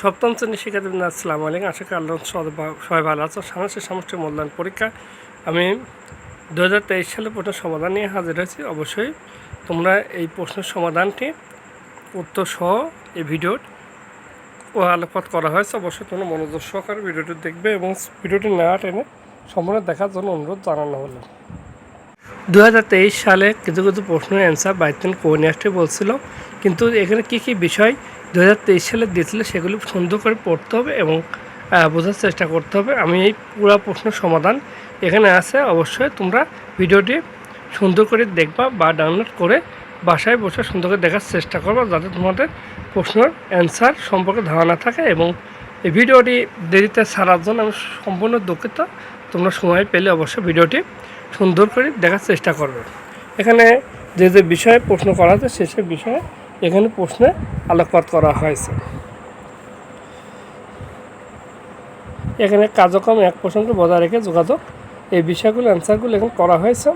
সপ্তম শ্রেণির শিক্ষার্থী আসসালামু আলাইকুম। আশা করি আল্লাহ সবাই ভালো আছো। সামনে সামষ্টিক মূল্যায়ন পরীক্ষা। আমি দু হাজার তেইশ সালে প্রশ্নের সমাধান নিয়ে হাজির হয়েছি। অবশ্যই তোমরা এই প্রশ্নের সমাধানটি উত্তর সহ এই ভিডিওর ও আলোকপাত করা হয়েছে। অবশ্যই তোমরা মনোযোগ সহকারে ভিডিওটি দেখবে এবং ভিডিওটি না টেনে সম্পূর্ণ দেখার জন্য অনুরোধ জানানো হলো। দু হাজার তেইশ সালে কিছু কিছু প্রশ্নের অ্যান্সার বাইতেন করে নিয়ে আসতে বলছিল, কিন্তু এখানে কী কী বিষয় দু হাজার তেইশ সালে দিয়েছিল সেগুলো সুন্দর করে পড়তে হবে এবং বোঝার চেষ্টা করতে হবে। আমি এই পুরো প্রশ্নের সমাধান এখানে আছে। অবশ্যই তোমরা ভিডিওটি সুন্দর করে দেখবা বা ডাউনলোড করে বাসায় বসে সুন্দর করে দেখার চেষ্টা করবা যাতে তোমাদের প্রশ্নের অ্যান্সার সম্পর্কে ধারণা থাকে এবং এই ভিডিওটি দেরিতে ছাড়ার জন্য আমি সম্পূর্ণ দুঃখিত। তোমরা সময় পেলে অবশ্যই ভিডিওটি সুন্দর করে দেখার চেষ্টা করবে। এখানে যে যে বিষয়ে প্রশ্ন করা হয়েছে সে সে বিষয়ে এখানে প্রশ্নে আলোকপাত করা হয়েছে। এখানে কার্যক্রম এক প্রসঙ্গে বজায় রেখে যোগাযোগ, এই বিষয়গুলো অ্যান্সারগুলো এখানে করা হয়েছে।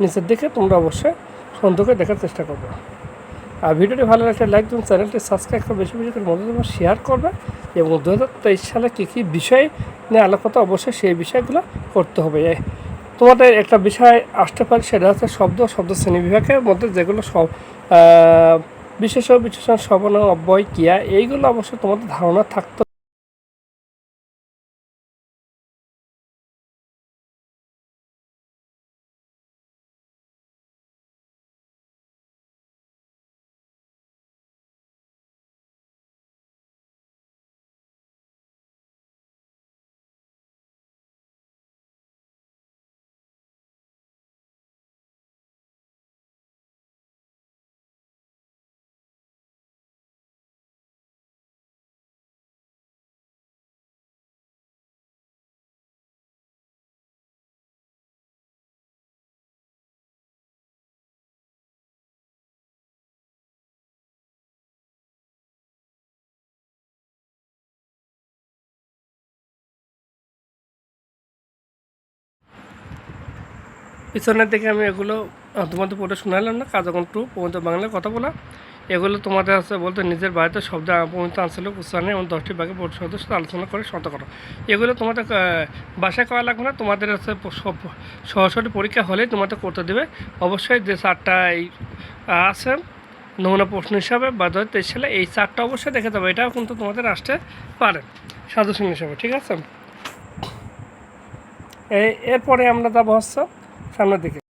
নিচের দিকে তোমরা অবশ্যই সুন্দর করে দেখার চেষ্টা করবে। আর ভিডিওটি ভালো লাগলে লাইক দিন, চ্যানেলটি সাবস্ক্রাইব করে বেশি বেশি করে মনোযোগ শেয়ার করবে এবং দু হাজার তেইশ সালে কী কী বিষয় নিয়ে আলোকতা অবশ্যই সেই বিষয়গুলো করতে হবে। তোমাদের একটা বিষয় আসতে পারে, সেটা হচ্ছে শব্দ শব্দ শ্রেণি বিভাগের মধ্যে যেগুলো সব বিশেষ বিশেষ বিশেষণ সবর্ণ, অব্যয়, ক্রিয়া, এইগুলো অবশ্যই তোমাদের ধারণা থাকতে পিছনের দিকে আমি এগুলো তোমাদের পড়ে শোনালাম না কাজকন টু পর্যন্ত বাংলায় কথা বলা। এগুলো তোমাদের আছে বলতে নিজের বাড়িতে শব্দ পর্যন্ত আঞ্চলিক উচ্চারণে এবং দশটি ভাগে বোর্ড সদস্য আলোচনা করে শত করো। এগুলো তোমাদের বাসায় করা লাগবে না, তোমাদের হচ্ছে সরাসরি পরীক্ষা হলেই তোমাদের করতে দেবে। অবশ্যই যে চারটা এই আছে, নমুনা প্রশ্ন হিসাবে বা দু তেইশ সালে, এই চারটা অবশ্যই দেখে যাবে এটাও কিন্তু তোমাদের আসতে পারে সদস্য হিসাবে, ঠিক আছে? এরপরে আমরা যাব হচ্ছে সামনের দিকে।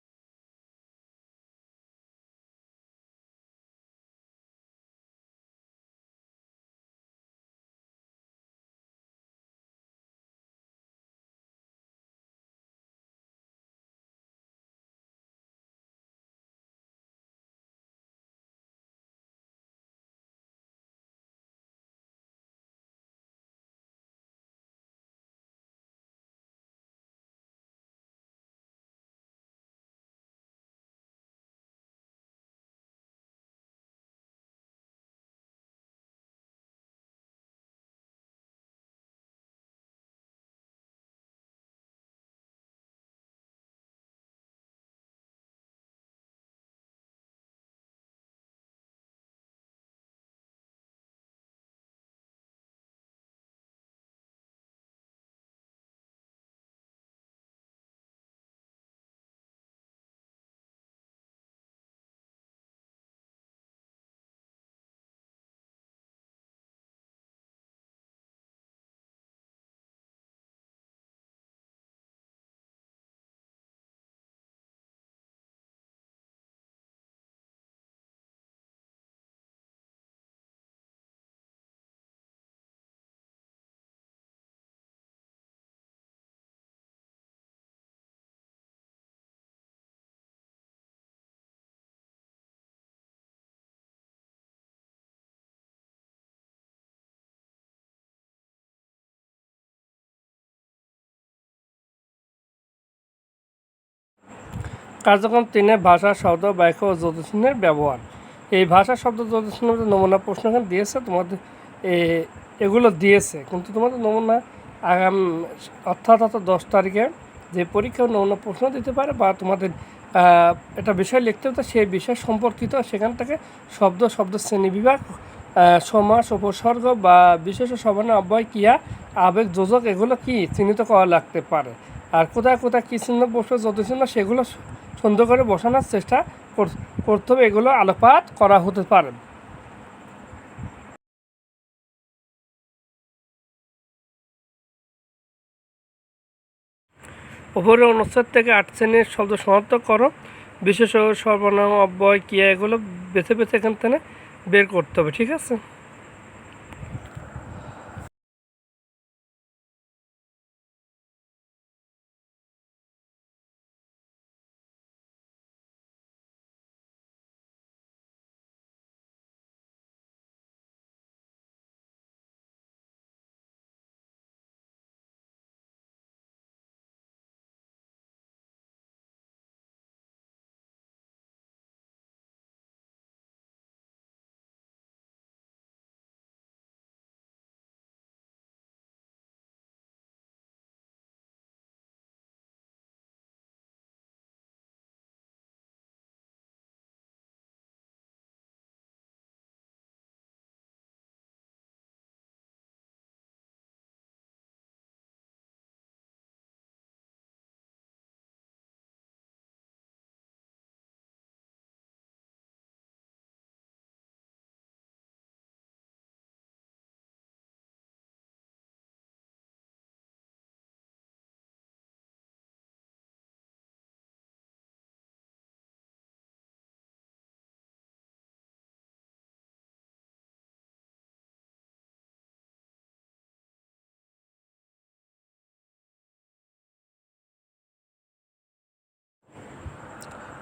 কার্যক্রম তিনে ভাষা, শব্দ, বাক্য ও জ্যোতিষিনের ব্যবহার। এই ভাষা, শব্দ, জ্যোতিষিনের নমুনা প্রশ্ন এখানে দিয়েছে, তোমাদের এগুলো দিয়েছে। কিন্তু তোমাদের নমুনা আগাম, অর্থাৎ অর্থাৎ দশ তারিখে যে পরীক্ষা নমুনা প্রশ্ন দিতে পারে বা তোমাদের একটা বিষয় লিখতে হতো সেই বিষয় সম্পর্কিত সেখান থেকে শব্দ শব্দ শ্রেণি বিভাগ সমাস, উপসর্গ বা বিশেষ সবর্ণ অব্যয়, ক্রিয়া, আবেগ, যোজক এগুলো কি চিহ্নিত করা লাগতে পারে? আর কোথায় কোথায় কী চিহ্ন বসবে যত চিহ্ন সেগুলো সুন্দর করে বসানোর চেষ্টা করতে হবে। এগুলো আলোপাত করা হতে পারে। উপরে অনুচ্ছেদ থেকে আট শ্রেণির শব্দ সমাপ্ত করো। বিশেষ সর্বনাম, অব্যয়, ক্রিয়া এগুলো বেছে বেছে এখান থেকে বের করতে হবে। ঠিক আছে?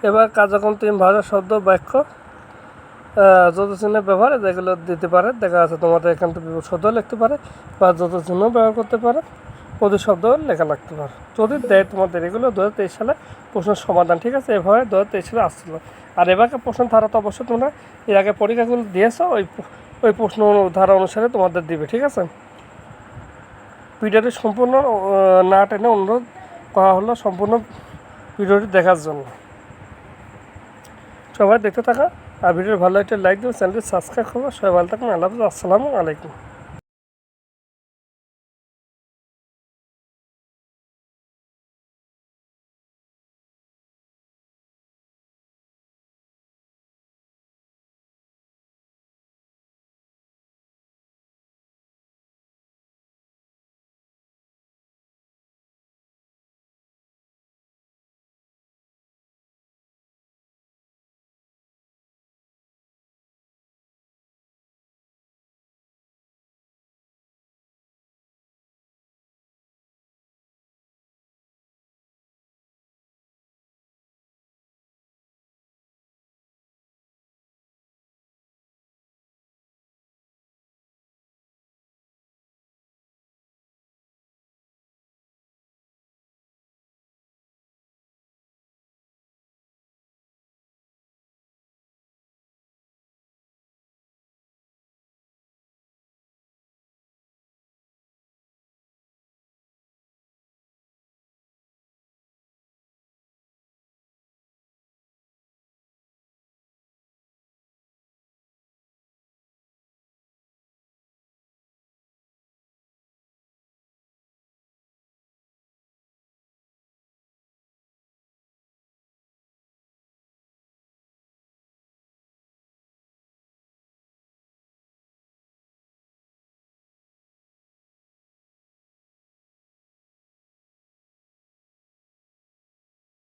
এবার কার্যক্রম তিন ভাষা শব্দ, বাক্য যত চিহ্ন ব্যবহার যেগুলো দিতে পারে। দেখা যাচ্ছে তোমাদের এখান থেকে শব্দ লিখতে পারে বা যত চিহ্ন ব্যবহার করতে পারে। প্রতি শব্দ লেখা লাগতে পারে। যদি দেয় তোমাদের এগুলো দু হাজার তেইশ সালে প্রশ্নের সমাধান, ঠিক আছে? এভাবে দু হাজার তেইশ সালে আসছিল। আর এবারকার প্রশ্ন ধারা তো অবশ্যই তোমরা এর আগে পরীক্ষাগুলো দিয়েছ, ওই ওই প্রশ্ন ধারা অনুসারে তোমাদের দিবে, ঠিক আছে? ভিডিওটি সম্পূর্ণ না টেনে অনুরোধ করা হলো সম্পূর্ণ ভিডিওটি দেখার জন্য। সবাই দেখতে থাকা। আর ভিডিও ভালো একটা লাইক দেবেন চ্যানেলটি সাবস্ক্রাইব করব সবাই ভালো থাকুন আল্লাহ আসসালামু আলাইকুম।